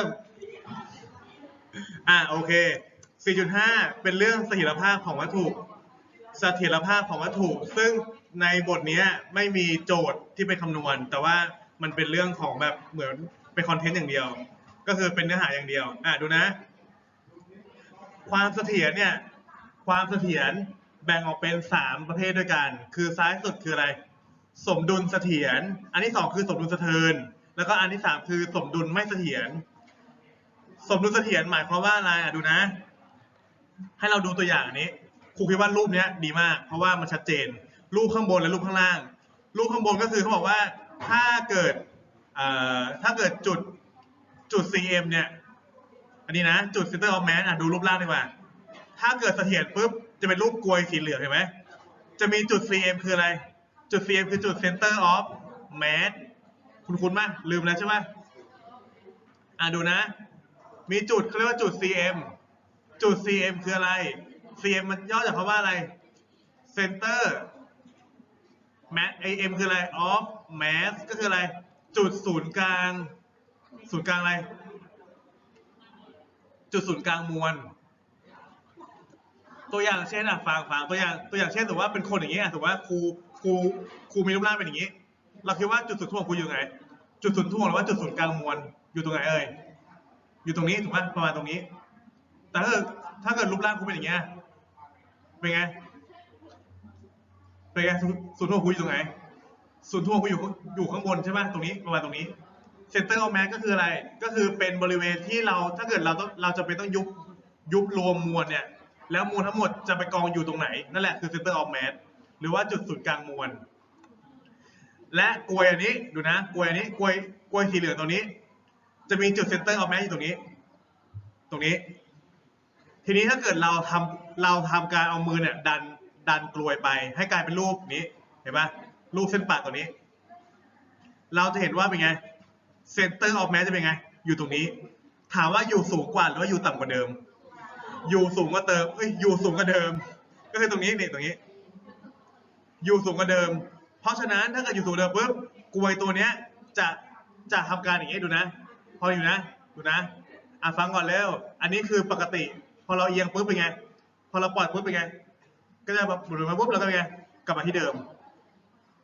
มอ่าโอเค 4.5 เป็นเรื่องเสถียรภาพของวัตถุ เสถียรภาพของวัตถุ ซึ่งในบทนี้ไม่มีโจทย์ที่ไปคำนวณ แต่ว่ามันเป็นเรื่องของแบบเหมือนเป็นคอนเทนต์อย่างเดียว ก็คือเป็นเนื้อหาอย่างเดียว อ่าดูนะ ความเสถียรเนี่ย ความเสถียรแบ่งออกเป็นสามประเภทด้วยกัน คือซ้ายสุดคืออะไร สมดุลเสถียร อันที่สองคือสมดุลสะเทือนแล้วก็อันที่สามคือสมดุลไม่เสถียร สมดุลเสถียรหมายความว่าอะไรอะดูนะ ให้เราดูตัวอย่างอันนี้ครูคิดว่ารูปเนี้ยดีมาก เพราะว่ามันชัดเจน รูปข้างบนและรูปข้างล่าง รูปข้างบนก็คือเขาบอกว่าถ้าเกิดเอ่อถ้าเกิดจุดจุด cm เนี่ย อันนี้นะ จุด center of mass อะดูรูปล่างดีกว่า ถ้าเกิดเสถียรปุ๊บจะเป็นรูปกลวยสีเหลืองเห็นไหมจะมีจุด cm คืออะไร จุด cm คือจุด center of mass คุณคุณมั้ยลืมแล้วใช่ไหมอะดูนะ มีจุดเขาเรียกว่าจุด cm จุด cm คืออะไร cm มันย่อจากคำว่าอะไร center mass am คืออะไร of mass ก็คืออะไร จุดศูนย์กลาง ศูนย์กลางอะไร จุดศูนย์กลางมวล ตัวอย่างเช่นอะฟังฟังตัวอย่างตัวอย่างเช่นถือว่าเป็นคนอย่างนี้อะถือว่าครูครูครูมีรูปร่างเป็นอย่างนี้ เราคิดว่าจุดศูนย์ถ่วงครูอยู่ไหน จุดศูนย์ถ่วงหรือว่าจุดศูนย์กลางมวลอยู่ตรงไหนเอ่ย อยู่ตรงนี้ถูกไหมประมาณตรงนี้ แต่ถ้าเกิดถ้าเกิดรูปร่างครูเป็นอย่างเงี้ยเป็นไงเป็นไงศูนย์ศูนย์ถ่วครูอยู่ตรงไหนศูนย์ถ่วครูอยู่อยู่ข้างบนใช่ไหมตรงนี้ประมาณตรงนี้เซนเตอร์ออฟแมสก็คืออะไร ก็คือเป็นบริเวณที่เราถ้าเกิดเราต้องเราจะเป็นต้องยุบยุบรวมมวลเนี่ย แล้วมวลทั้งหมดจะไปกองอยู่ตรงไหน นั่นแหละคือเซนเตอร์ออฟแมสหรือว่าจุดศูนย์กลางมวลและกลวยอันนี้ดูนะกลวยอันนี้กลวยกลวยสีเหลืองตรงนี้ จะมีจุดเซนเตอร์ออฟแมสอยู่ตรงนี้ ตรงนี้ ทีนี้ถ้าเกิดเราทำเราทำการเอามือเนี่ย ดันดันกลวยไป ให้กลายเป็นรูปนี้ เห็นปะรูปเส้นปากตัวนี้ เราจะเห็นว่าเป็นไงเซนเตอร์ออฟแมสจะเป็นไง อยู่ตรงนี้ ถามว่าอยู่สูงกว่าหรือว่าอยู่ต่ำกว่าเดิม อยู่สูงกว่าเดิมเอ้ยอยู่สูงกว่าเดิม ก็คือตรงนี้นี่ตรงนี้ อยู่สูงกว่าเดิม เพราะฉะนั้นถ้าเกิดอยู่สูงเดิมปุ๊บกลวยตัวเนี้ยจะจะทำการอย่างนี้ดูนะ พออยู่นะดูนะอะฟังก่อนเร็วอันนี้คือปกติ พอเราเอียงปุ๊บเป็นไง พอเราปล่อยปุ๊บเป็นไง ก็จะแบบหมุนมาปุ๊บเราก็เป็นไง กลับมาที่เดิม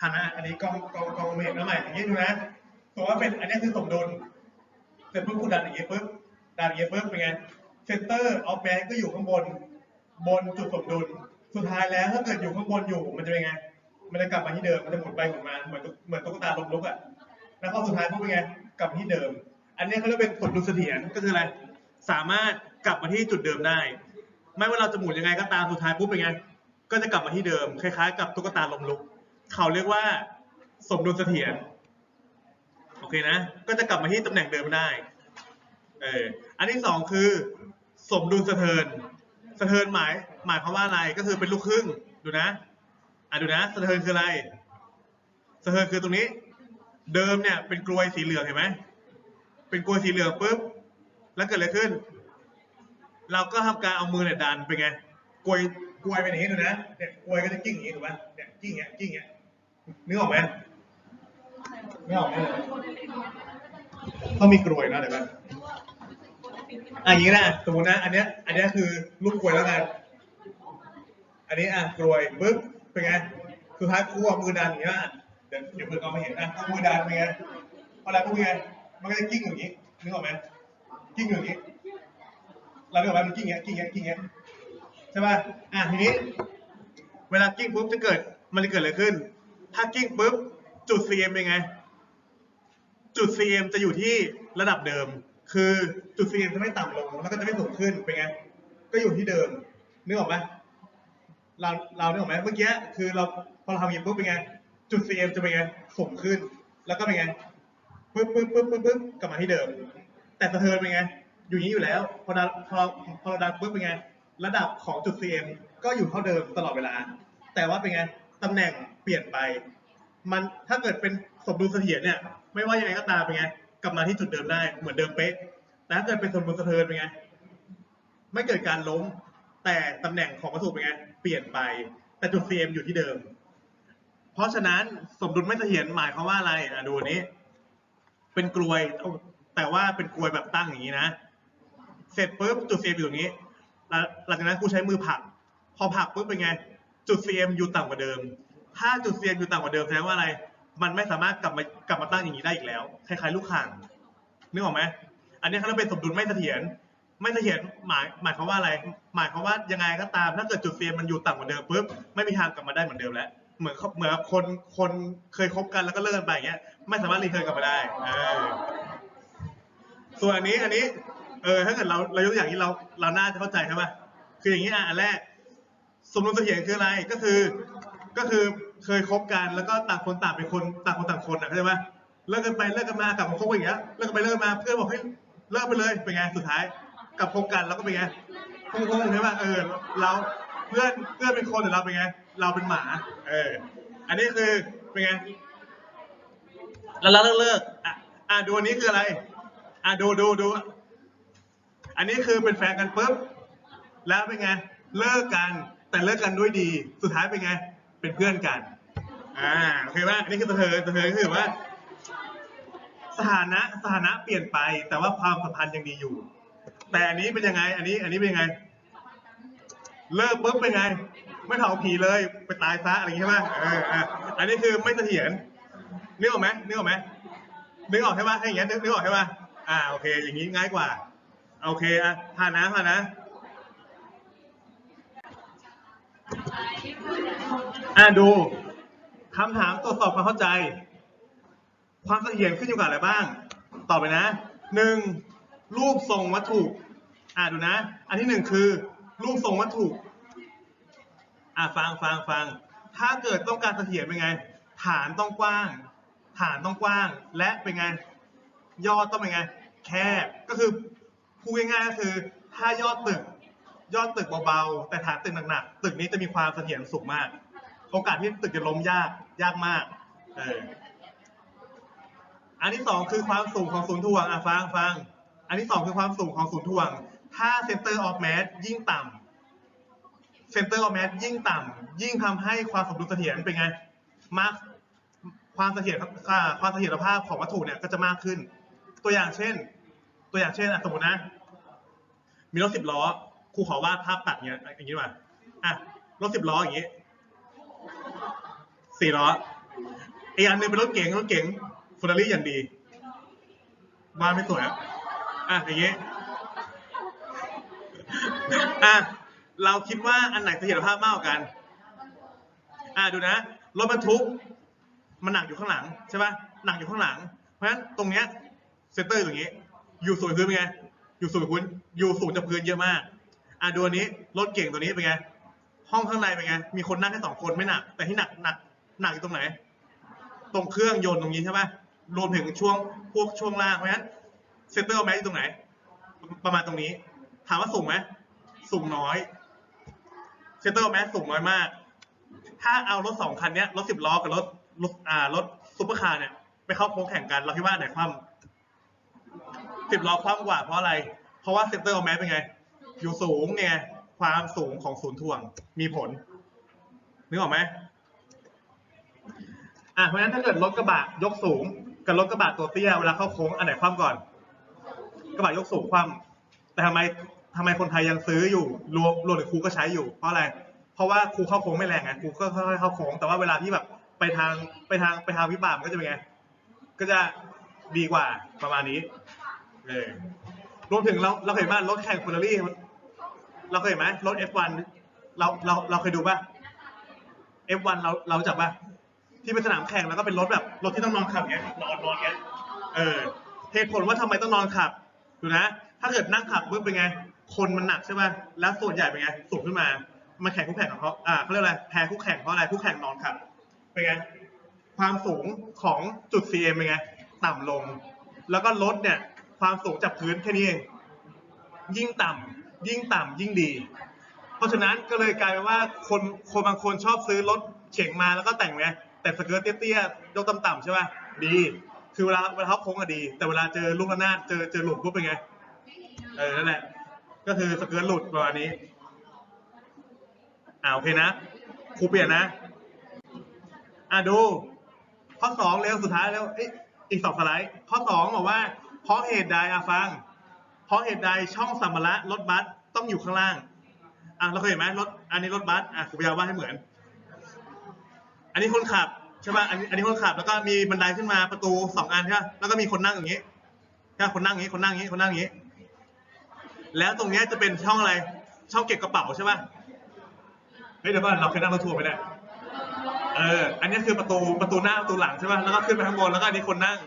หันนะอันนี้กล้องกล้องกล้องเมฆแล้วใหม่อย่างนี้ดูนะติว่าเป็นอันนี้คือสมดุลเสร็จปุ๊บคุณดันอย่างนี้ปุ๊บดันอย่างนี้ปุ๊บเป็นไงเซนเตอร์ออฟแมสก็อยู่ข้างบน บนจุดสมดุล สุดท้ายแล้วถ้าเกิดอยู่ข้างบนอยู่มันจะเป็นไง มันจะกลับมาที่เดิม มันจะหมุนไปหมุนมา เหมือนเหมือนตุ๊กตาลมลุกอะ แล้วพอสุดท้ายปุ๊บเป็นไง กลับที่เดิม อันนี้เขาเรียกเป็นสมดุลเสถียรก็คืออะไร สามารถกลับมาที่จุดเดิมได้ ไม่ว่าเราจะหมุนยังไงก็ตามสุดท้ายปุ๊บเป็นไง ก็จะกลับมาที่เดิม คล้ายๆ กับตุ๊กตาลมลุก เขาเรียกว่า สมดุลเสถียร โอเคนะ ก็จะกลับมาที่ตำแหน่งเดิมได้ เออ อันที่สองคือ สมดุลสะเทิน สะเทินหมาย หมายความว่าอะไร ก็คือเป็นลูกครึ่ง ดูนะ อะดูนะ สะเทินคืออะไร สะเทินคือตรงนี้ เดิมเนี่ยเป็นกลวยสีเหลืองเห็นไหม เป็นกลวยสีเหลืองปุ๊บแล้วเกิดอะไรขึ้น เราก็ทำการเอามือเนี่ยดันเป็นไงกลวยกลวยเป็นอย่างนี้ดูนะเนี่ยกลวยก็จะกิ้งอย่างนี้ถูกไหมเนี่ยกิ้งอย่างเงี้ยกิ้งอย่างเงี้ยนึกออกไหมไม่ออกไหมต้องมีกลวยนะเดี๋ยวกันอะอย่างนี้นะสมมตินะอันเนี้ยอันเนี้ยคือลูกกลวยแล้วกันอันนี้อะกลวยปึ๊บเป็นไงสุดท้ายครูเอามือดันอย่างนี้นะเดี๋ยวเดี๋ยวเพื่อนก็ไม่เห็นนะเอามือดันเป็นไงพอดันปุ๊บเป็นไง มันก็จะกิ้งอย่างนี้นึกออกไหมกิ้งอย่างนี้เรานึกออกไหมมันกิ้งอย่างเงี้ยกิ้งอย่างเงี้ยกิ้งอย่างเงี้ยใช่ป่ะอะทีนี้ เวลากิ้งปุ๊บจะเกิด มันจะเกิดอะไรขึ้น ถ้ากิ้งปุ๊บจุด cm เป็นไง จุด cm จะอยู่ที่ระดับเดิม คือจุด cm จะไม่ต่ำลงแล้วก็จะไม่สูงขึ้นเป็นไงก็อยู่ที่เดิมนึกออกไหมเราเราเนึกออไหมเมื่อกี้คือเราพอเราทำอย่างปุ๊บเป็นไง จุด cm จะเป็นไงสูงขึ้น แล้วก็เป็นไง ปึ๊บปึ๊บปึ๊บปึ๊บปึ๊บกลับมาที่เดิม แต่สะเทินเป็นไง อยู่อย่างนี้อยู่แล้ว พอดันพอพอเราดันปุ๊บเป็นไง ระดับของจุด cm ก็อยู่เท่าเดิมตลอดเวลา แต่ว่าเป็นไงตำแหน่งเปลี่ยนไป มันถ้าเกิดเป็นสมดุลเสถียรเนี่ย ไม่ว่ายังไงก็ตามเป็นไง กลับมาที่จุดเดิมได้เหมือนเดิมเป๊ะแต่ถ้าเกิดเป็นสมดุลสะเทินเป็นไง ไม่เกิดการล้ม แต่ตำแหน่งของวัตถุเป็นไง เปลี่ยนไป แต่จุด cm อยู่ที่เดิม เพราะฉะนั้นสมดุลไม่เสถียรหมายความว่าอะไรอะดูอันนี้ เป็นกลวยแต่ว่าเป็นกลวยแบบตั้งอย่างนี้นะ เสร็จปุ๊บจุด CM อยู่ตรงนี้หลังจากนั้นครูใช้มือผลัก พอผลักปุ๊บเป็นไง จุด CM อยู่ต่ำกว่าเดิม ถ้าจุด CM อยู่ต่ำกว่าเดิมแสดงว่าอะไร มันไม่สามารถกลับมากลับมาตั้งอย่างนี้ได้อีกแล้ว คล้ายๆ ลูกข่างนึกออกไหมอันนี้เขาเรียกเป็นสมดุลไม่เสถียรไม่เสถียรหมายหมายความว่าอะไร หมายความว่ายังไงก็ตามถ้าเกิดจุด CM มันอยู่ต่ำกว่าเดิมปุ๊บไม่มีทางกลับมาได้เหมือนเดิมแล้ว เหมือนเขาเหมือนคนคนเคยคบกันแล้วก็เลิกกันไปอย่างเงี้ย ไม่สามารถรีเทิร์นกลับมาได้เออส่วนอันนี้อันนี้ เออถ้าเกิดเราเรายกตัวอย่างนี้เราเราน่าจะเข้าใจใช่ปะคืออย่างนี้อะอันแรก สมดุลเสถียรคืออะไรก็คือ ก็คือเคยคบกันแล้วก็ต่างคนต่างเป็นคนต่างคนต่างคนอะเข้าใจปะเลิกกันไปเลิกกันมากลับมาคบกันอย่างเงี้ยเลิกกันไปเลิกกันมาเพื่อนบอกให้เลิกไปเลยเป็นไงสุดท้ายกลับคบกันแล้วก็เป็นไงคงคงใช่ปะเออเราเพื่อนเพื่อนเป็นคนแต่เราเป็นไง เราเป็นหมา เออ อันนี้คือเป็นไง แล้วเลิกเลิกอะอะดูอันนี้คืออะไร อะดูดูดู อันนี้คือเป็นแฟนกันปุ๊บ แล้วเป็นไง เลิกกันแต่เลิกกันด้วยดี สุดท้ายเป็นไง เป็นเพื่อนกัน อ่าโอเคป่ะอันนี้คือตัวเธอตัวเธอก็คือว่า สถานะสถานะเปลี่ยนไป แต่ว่าความสัมพันธ์ยังดีอยู่ แต่อันนี้เป็นยังไง อันนี้ อันนี้เป็นยังไง เลิกปุ๊บเป็นไง ไม่เผาผีเลย ไปตายซะอะไรอย่างงี้ใช่ไหมเอออะอันนี้คือไม่เสถียร นึกออกไหมนึกออกไหมนึกออกใช่ไหมให้อย่างเงี้ยนึกนึกออกใช่ไหมอ่าโอเค อย่างนี้ง่ายกว่า โอเคอะผ่านนะผ่านนะอะดูคำถามตรวจสอบความเข้าใจ ความเสถียรขึ้นอยู่กับอะไรบ้าง ตอบไปนะหนึ่งรูปทรงวัตถุ อะดูนะ อันที่หนึ่งคือ รูปทรงวัตถุ อะฟังฟังฟัง ถ้าเกิดต้องการเสถียรเป็นไง ฐานต้องกว้าง ฐานต้องกว้าง และเป็นไงยอดต้องเป็นไงแคบก็คือพูดง่ายๆก็คือถ้ายอดตึก ยอดตึกเบาๆแต่ฐานตึกหนักๆตึกนี้จะมีความเสถียรสูงมาก โอกาสที่ตึกจะล้มยากยากมากเอออันที่สองคือความสูงของศูนย์ถ่วงอะฟังฟังอันที่สองคือความสูงของศูนย์ถ่วง ถ้า center of mass ยิ่งต่ำ center of mass ยิ่งต่ำยิ่งทำให้ความสมดุลเสถียรเป็นไงมาก ความเสถียรความเสถียรภาพของวัตถุเนี่ยก็จะมากขึ้น ตัวอย่างเช่น ตัวอย่างเช่นสมมตินะ มีรถสิบล้อครูขอวาดภาพตัดเงี้ยอย่างนี้ว่าอะรถสิบล้ออย่างนี้สี่ล้ออีกอันหนึ่งเป็นรถเก๋งรถเก๋งฟอร์รารี่อย่างดีวาดไม่สวยอะอะอย่างนี้อะเราคิดว่าอันไหนเสถียรภาพมากกว่ากัน อะดูนะรถบรรทุก มันหนักอยู่ข้างหลังใช่ป่ะหนักอยู่ข้างหลัง เพราะฉะนั้นตรงเนี้ยเซนเตอร์อยู่ตรงนี้ อยู่สูงพื้นเป็นไง อยู่สูงพื้นอยู่สูงจากพื้นเยอะมากอะดูอันนี้รถเก่งตัวนี้เป็นไง ห้องข้างในเป็นไง มีคนนั่งแค่สองคนไม่หนัก แต่ที่หนักหนักหนักอยู่ตรงไหน ตรงเครื่องยนต์ตรงนี้ใช่ป่ะรวมถึงช่วงพวกช่วงล่างเพราะฉะนั้นเซนเตอร์แมสอยู่ตรงไหน ประมาณตรงนี้ ถามว่าสูงไหมสูงน้อยเซนเตอร์แมสสูงน้อยมาก ถ้าเอารถสองคันเนี้ยรถสิบล้อกับรถ รถอ่ารถซุปเปอร์คาร์เนี่ยไปเข้าโค้งแข่งกัน เราคิดว่าอันไหนคว่ำสิบล้อคว่ำกว่าเพราะอะไร เพราะว่าเซนเตอร์ของแมสเป็นไง อยู่สูงเนี่ยความสูงของศูนย์ถ่วงมีผลนึกออกไหมอะเพราะฉะนั้นถ้าเกิดรถกระบะยกสูงกับรถกระบะตัวเตี้ยเวลาเข้าโค้งอันไหนคว่ำก่อน กระบะยกสูงคว่ำแต่ทำไมทำไมคนไทยยังซื้ออยู่รวมรวมถึงครูก็ใช้อยู่เพราะอะไร เพราะว่าครูเข้าโค้งไม่แรงไงครูก็ค่อยๆเข้าโค้งแต่ว่าเวลาที่แบบ ไปทางไปทางไปทางวิบากมันก็จะเป็นไง ก็จะดีกว่าประมาณนี้ เออรวมถึงเราเราเคยเห็นบ้านรถแข่งเฟอร์รารี่เราเคยเห็นไหมรถ F1 เราเราเราเคยดูป่ะ F1 เราเราจักป่ะ ที่เป็นสนามแข่งแล้วก็เป็นรถแบบรถที่ต้องนอนขับเงี้ยนอนนอนเงี้ยเออเหตุผลว่าทำไมต้องนอนขับดูนะ ถ้าเกิดนั่งขับปุ๊บเป็นไง คนมันหนักใช่ป่ะแล้วส่วนใหญ่เป็นไงสูงขึ้นมามันแข่งคู่แข่งของเขาอ่าเขาเรียกอะไรแพ้คู่แข่งเพราะอะไรคู่แข่งนอนขับ เป็นไงความสูงของจุด CM เป็นไงต่ำลง แล้วก็รถเนี่ยความสูงจากพื้นแค่นี้เองยิ่งต่ำยิ่งต่ำยิ่งดี เพราะฉะนั้นก็เลยกลายเป็นว่าคนคนบางคนชอบซื้อรถเข็งมาแล้วก็แต่งไงแต่สเกิร์ตเตี้ยๆยกต่ำๆใช่ป่ะดี คือเวลาเวลาเขาโค้งอะดี แต่เวลาเจอลูกระนาดเจอเจอหลุดปุ๊บเป็นไงเออนั่นแหละ ก็คือสเกิร์ตหลุดประมาณนี้อ่าโอเคนะครูเปลี่ยนนะ อะดู ข้อสองเร็วสุดท้ายแล้วเอ้ยอีกสองสไลด์ข้อสองบอกว่า เพราะเหตุใดอะฟัง เพราะเหตุใดช่องสัมภาระรถบัสต้องอยู่ข้างล่าง อะเราเคยเห็นไหมรถอันนี้รถบัสอะครูพยายามวาดให้เหมือน อันนี้คนขับใช่ป่ะอันนี้อันนี้คนขับแล้วก็มีบันไดขึ้นมาประตูสองอันใช่ป่ะแล้วก็มีคนนั่งอย่างนี้ใช่ปะคนนั่งอย่างนี้คนนั่งอย่างนี้คนนั่งอย่างนี้ แล้วตรงเนี้ยจะเป็นช่องอะไร ช่องเก็บกระเป๋าใช่ป่ะเฮ้ยเดี๋ยวก่อนเราเคยนั่งรถทัวร์ไหมเนี่ย เออ อันนี้คือประตูประตูหน้าประตูหลังใช่ป่ะ แล้วก็ขึ้นไปข้างบนแล้วก็อันนี้คนนั่ง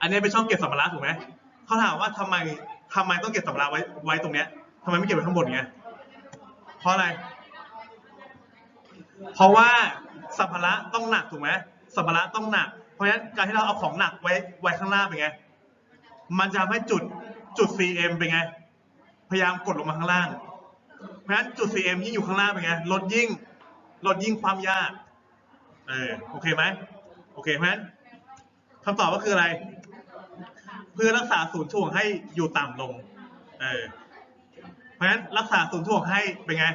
อันนี้เป็นช่องเก็บสัมภาระถูกไหมเขาถามว่าทำไมทำไมต้องเก็บสัมภาระไว้ไว้ตรงเนี้ยทำไมไม่เก็บไว้ข้างบนไงเพราะอะไร เพราะว่าสัมภาระต้องหนักถูกไหมสัมภาระต้องหนัก เพราะฉะนั้นการที่เราเอาของหนักไว้ไว้ข้างล่างเป็นไง มันจะทำให้จุดจุด CM เป็นไง พยายามกดลงมาข้างล่าง เพราะฉะนั้นจุด CM ยิ่งอยู่ข้างล่างเป็นไงลดยิ่ง ลดยิ่งความยากเออโอเคไหมโอเคเพราะฉะนั้นคำตอบก็คืออะไร เพื่อรักษาศูนย์ถ่วงให้อยู่ต่ำลง เออ เพราะฉะนั้นรักษาศูนย์ถ่วงให้เป็นไง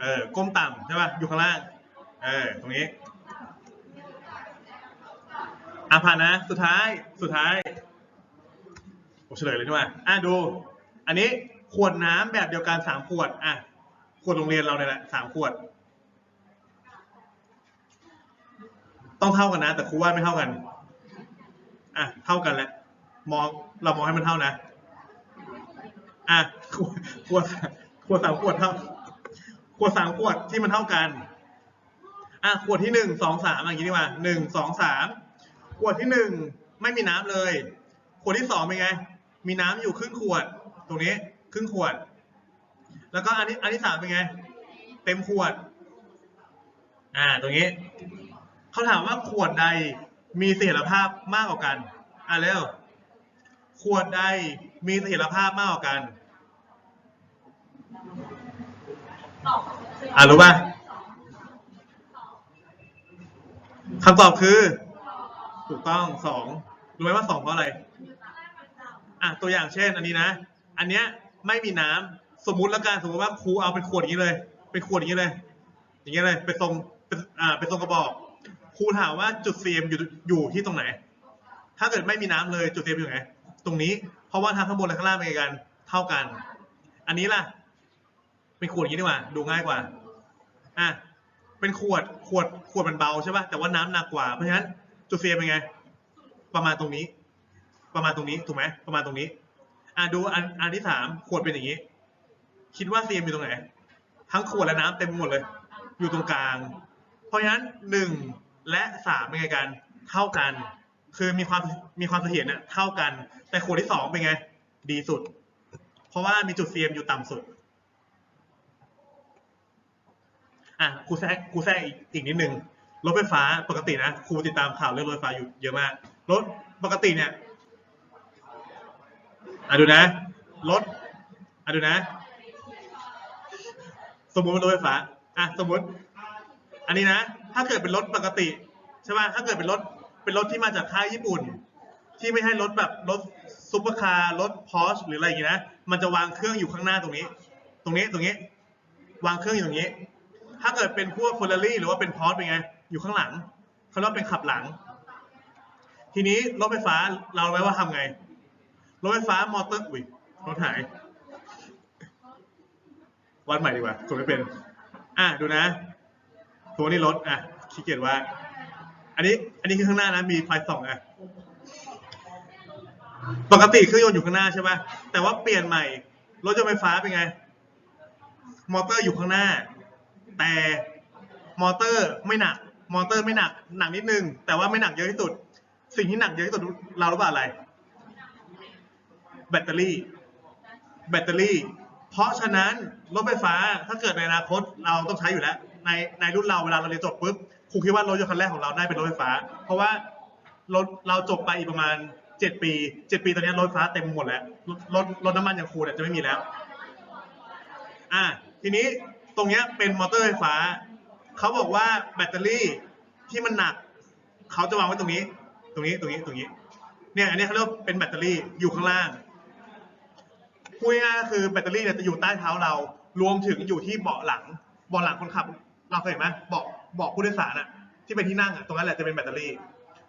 เออก้มต่ำใช่ป่ะอยู่ข้างล่าง เออ ตรงนี้อะผ่านนะ สุดท้ายสุดท้ายโอ้เฉลยเลยดีกว่าอะดู อันนี้ขวดน้ำแบบเดียวกันสามขวด อะ ขวดโรงเรียนเราเนี่ยแหละสามขวด ต้องเท่ากันนะ แต่ครูว่าไม่เท่ากัน อะ เท่ากันแหละ มองเรามองให้มันเท่านะ อะขวดขวดสามขวดเท่าขวดสามขวดที่มันเท่ากัน อะขวดที่หนึ่งสองสามอย่างนี้ดีกว่าหนึ่งสองสามขวดที่หนึ่งไม่มีน้ำเลย ขวดที่สองเป็นไง มีน้ำอยู่ครึ่งขวด ตรงนี้ครึ่งขวด แล้วก็อันนี้อันที่สามเป็นไง เต็มขวด อ่า ตรงนี้ เขาถามว่าขวดใดมีเสถียรภาพมากกว่ากัน อะเร็ว ขวดใดมีเสถียรภาพมากกว่ากัน อะรู้ป่ะคำตอบคือ ถูกต้องสองรู้ไหมว่าสองเพราะอะไร อะตัวอย่างเช่น อันนี้นะ อันเนี้ยไม่มีน้ำสมมุติแล้วกันสมมติว่าครูเอาเป็นขวดอย่างนี้เลย เป็นขวดอย่างนี้เลย อย่างนี้เลยเป็นทรงเป็นอ่าเป็นทรงกระบอก ครูถามว่าจุด CM อยู่อยู่ที่ตรงไหน ถ้าเกิดไม่มีน้ำเลยจุด CM อยู่ไหน ตรงนี้ เพราะว่าทางข้างบนและข้างล่างเป็นกันเท่ากัน อันนี้ล่ะ เป็นขวดอย่างนี้ดีกว่า ดูง่ายกว่า อะ เป็นขวด ขวด ขวดมันเบาใช่ป่ะ แต่ว่าน้ำหนักกว่า เพราะฉะนั้นจุดเซียเป็นไง ประมาณตรงนี้ ประมาณตรงนี้ ถูกไหม ประมาณตรงนี้ อะดูอัน อันที่สาม ขวดเป็นอย่างนี้ คิดว่าเซียมอยู่ตรงไหน ทั้งขวดและน้ำเต็มหมดเลย อยู่ตรงกลาง เพราะฉะนั้นหนึ่ง และสามเป็นไงกันเท่ากัน คือมีความมีความเสถียรเนี่ยเท่ากัน แต่ขวดที่สองเป็นไง ดีสุด เพราะว่ามีจุดเซียมอยู่ต่ำสุดอะครูแทรกครูแทรกอีกอีกนิดนึงรถไฟฟ้าปกตินะครูติดตามข่าวเรื่องรถไฟฟ้าอยู่เยอะมากรถปกติเนี่ยอะดูนะรถอะดูนะ สมมุติเป็นรถไฟฟ้าอะสมมุติ อันนี้นะ ถ้าเกิดเป็นรถปกติใช่ป่ะถ้าเกิดเป็นรถเป็นรถที่มาจากค่ายญี่ปุ่น ที่ไม่ใช่รถแบบรถซุปเปอร์คาร์รถพอชหรืออะไรอย่างงี้นะมันจะวางเครื่องอยู่ข้างหน้าตรงนี้ ตรงนี้ตรงนี้ วางเครื่องอยู่ตรงนี้ ถ้าเกิดเป็นพวกเฟอร์รารี่หรือว่าเป็นพอร์เป็นไงอยู่ข้างหลังเขาเรียกเป็นขับหลัง ทีนี้รถไฟฟ้าเราไว้ว่าทำไงรถไฟฟ้ามอเตอร์อุ้ยรถหาย วัดใหม่ดีกว่าผมไม่เป็น อะดูนะ ตัวนี้รถอะขี้เกียจว่า อันนี้ อันนี้คือข้างหน้านะ มีไฟส่องอะ ปกติเครื่องยนต์อยู่ข้างหน้าใช่ป่ะ แต่ว่าเปลี่ยนใหม่ รถยนต์ไฟฟ้าเป็นไง มอเตอร์อยู่ข้างหน้า แต่มอเตอร์ไม่หนัก มอเตอร์ไม่หนัก หนักนิดนึง แต่ว่าไม่หนักเยอะที่สุด สิ่งที่หนักเยอะที่สุดเรารู้ป่ะอะไร แบตเตอรี่ แบตเตอรี่ เพราะฉะนั้นรถไฟฟ้าถ้าเกิดในอนาคตเราต้องใช้อยู่แล้ว ในในรุ่นเราเวลาเราเรียนจบปุ๊บครูคิดว่ารถยนต์คันแรกของเราได้เป็นรถไฟฟ้า เพราะว่ารถเราจบไปอีกประมาณเจ็ดปีเจ็ดปีตอนนี้รถไฟฟ้าเต็มหมดแล้วรถรถน้ำมันอย่างครูเนี่ยจะไม่มีแล้วอะทีนี้ตรงเนี้ยเป็นมอเตอร์ไฟฟ้าเขาบอกว่าแบตเตอรี่ที่มันหนักเขาจะวางไว้ตรงนี้ ตรงนี้ตรงนี้ตรงนี้เนี่ยอันนี้เขาเรียกเป็นแบตเตอรี่อยู่ข้างล่าง พูดง่ายๆก็คือแบตเตอรี่เนี่ยจะอยู่ใต้เท้าเรา รวมถึงอยู่ที่เบาะหลัง เบาะหลังคนขับ เราเคยเห็นไหมเบาะเบาะผู้โดยสารอะที่เป็นที่นั่งอะตรงนั้นแหละจะเป็นแบตเตอรี่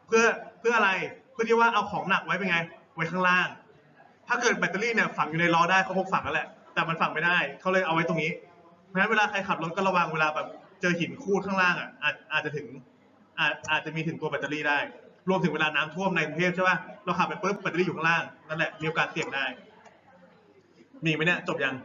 เพื่อเพื่ออะไรเพื่อที่ว่าเอาของหนักไว้เป็นไง ไว้ข้างล่าง ถ้าเกิดแบตเตอรี่เนี่ยฝังอยู่ในล้อได้เขาคงฝังแล้วแหละ แต่มันฝังไม่ได้เขาเลยเอาไว้ตรงนี้ เพราะฉะนั้นเวลาใครขับรถก็ระวังเวลาแบบเจอหินคูดข้างล่างอะอาจอาจจะถึงอาจอาจจะมีถึงตัวแบตเตอรี่ได้ รวมถึงเวลาน้ำท่วมในกรุงเทพใช่ป่ะเราขับไปปุ๊บแบตเตอรี่อยู่ข้างล่างนั่นแหละมีโอกาสเสี่ยงได้ มีไหมเนี่ยจบยัง